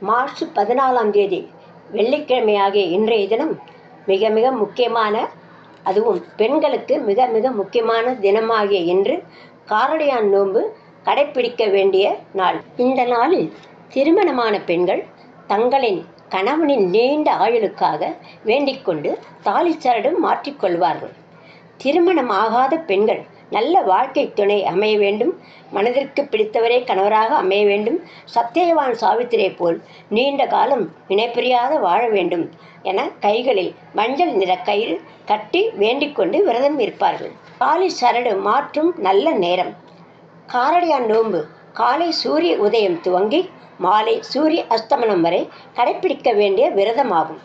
March பதினாலாம் தேதி வெள்ளிக்கிழமையாகிய இன்றைய தினம் மிக மிக முக்கியமான அதுவும் பெண்களுக்கு மிக மிக முக்கியமான தினமாகிய இன்று காரடியான் நோன்பு கடைப்பிடிக்க வேண்டிய நாள். இந்த நாளில் திருமணமான பெண்கள் தங்களின் கணவனின் நீண்ட ஆயுளுக்காக வேண்டிக்கொண்டு தாலிச்சரடு மாற்றிக்கொள்வார்கள் திருமணம் ஆகாத பெண்கள் நல்ல வாழ்க்கை துணை அமைய வேண்டும். மனதிற்கு பிடித்தவரே கணவராக அமைய வேண்டும். சத்தியவான் சாவித்திரை போல் நீண்ட காலம் இணைப்பிரியாத வாழ வேண்டும் என கைகளில் மஞ்சள் நிற கயிறு கட்டி வேண்டிக்கொண்டு விரதம் இருப்பார்கள். காலை சரடு மாற்றும் நல்ல நேரம். காரடையான் நோன்பு காலை சூரிய உதயம் துவங்கி மாலை சூரிய அஸ்தமனம் வரை கடைப்பிடிக்க வேண்டிய விரதமாகும்.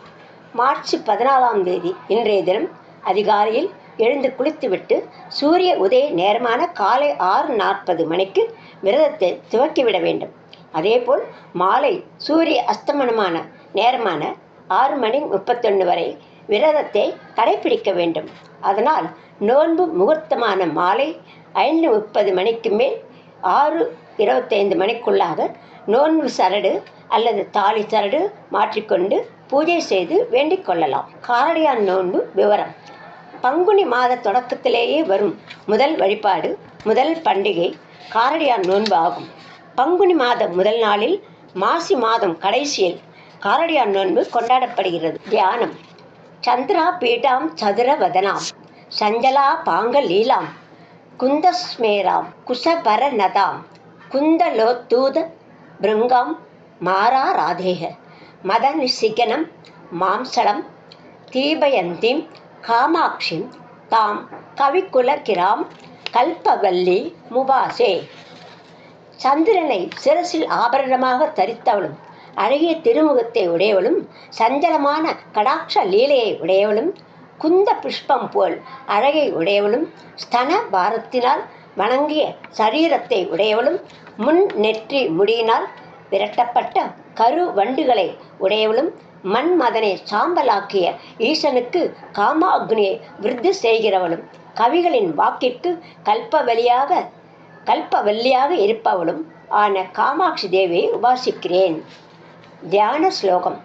மார்ச் பதினாலாம் தேதி இன்றைய தினம் அதிகாலையில் எழுந்து குளித்துவிட்டு சூரிய உதய நேரமான காலை ஆறு நாற்பது மணிக்கு விரதத்தை துவக்கிவிட வேண்டும். அதேபோல் மாலை சூரிய அஸ்தமனமான நேரமான ஆறு மணி முப்பத்தொன்று வரை விரதத்தை கடைப்பிடிக்க வேண்டும். அதனால் நோன்பு முகூர்த்தமான மாலை ஐந்து முப்பது மணிக்கு மேல் ஆறு இருபத்தைந்து மணிக்குள்ளாக நோன்பு சரடு அல்லது தாலி சரடு மாற்றிக்கொண்டு பூஜை செய்து வேண்டிக் கொள்ளலாம். காரடையான் நோன்பு விவரம். பங்குனி மாத தொடக்கத்திலேயே வரும் முதல் வழிபாடு முதல் பண்டிகை காரடியான் நோன்பு ஆகும். பங்குனி மாத முதல் நாளில் மாசி மாதம் கடைசியில் காரடியான் நோன்பு கொண்டாடப்படுகிறது. தியானம். சந்திரா பீட்டாம் சதுர வதனாம் சஞ்சலா பாங்க லீலாம். குந்தஸ்மேராம். குசபர நதாம். குந்தலோத்தூத பிருங்காம். மாரா ராதேக. மதநிசிகனம் மாம்சளம். தீபயந்தி காமாட்சிம் தாம் கவிக்குலக்கிறாம் கல்பவல்லி முபாசே. சந்திரனை சிரசில் ஆபரணமாக தரித்தவளும் அழகிய திருமுகத்தை உடையவளும் சஞ்சலமான கடாட்ச லீலையை உடையவளும் குந்த புஷ்பம் போல் அழகை உடையவளும் ஸ்தன பாரத்தினால் வணங்கிய சரீரத்தை உடையவளும் முன் நெற்றி முடியினால் விரட்டப்பட்ட கரு வண்டுகளை உடையவளும் மன்மதனை சாம்பலாக்கிய ஈசனுக்கு காமாக்னியை விருத்தி செய்கிறவளும் கவிகளின் வாக்கிற்கு கல்பவலியாக கல்பவல்லியாக இருப்பவளும் ஆன காமாட்சி தேவியை உபாசிக்கிறேன். தியான ஸ்லோகம்.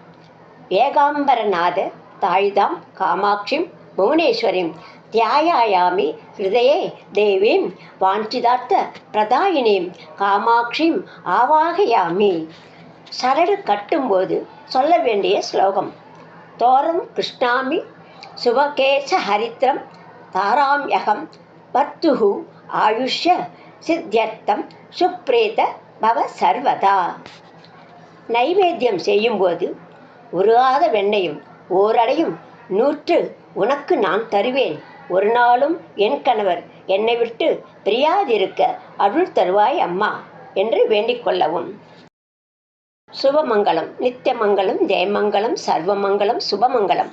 ஏகாம்பரநாத தாய்தாம் காமாட்சிம் புவனேஸ்வரிம் தியாயாயாமி ஹிருதயே தேவீம் வாஞ்சிதார்த்த பிரதாயினீம் காமாட்சிம் ஆவாகயாமி. சரடு கட்டும்போது சொல்ல வேண்டிய ஸ்லோகம். தோரம் கிருஷ்ணாமி சுபகேச ஹரித்ரம் தாராம்யகம் பத்துகு ஆயுஷ்ய சித்தியர்த்தம் சுப்ரேத பவ சர்வதா. நைவேத்தியம் செய்யும்போது உருகாத வெண்ணையும் ஓரடையும் நூற்று உனக்கு நான் தருவேன். ஒரு நாளும் என் கணவர் என்னை விட்டு பிரியாதிருக்க அருள் தருவாய் அம்மா என்று வேண்டிக் கொள்ளவும். சுபமங்கலம் நித்தியமங்கலம் ஜெயமங்கலம் சர்வமங்கலம் சுபமங்கலம்.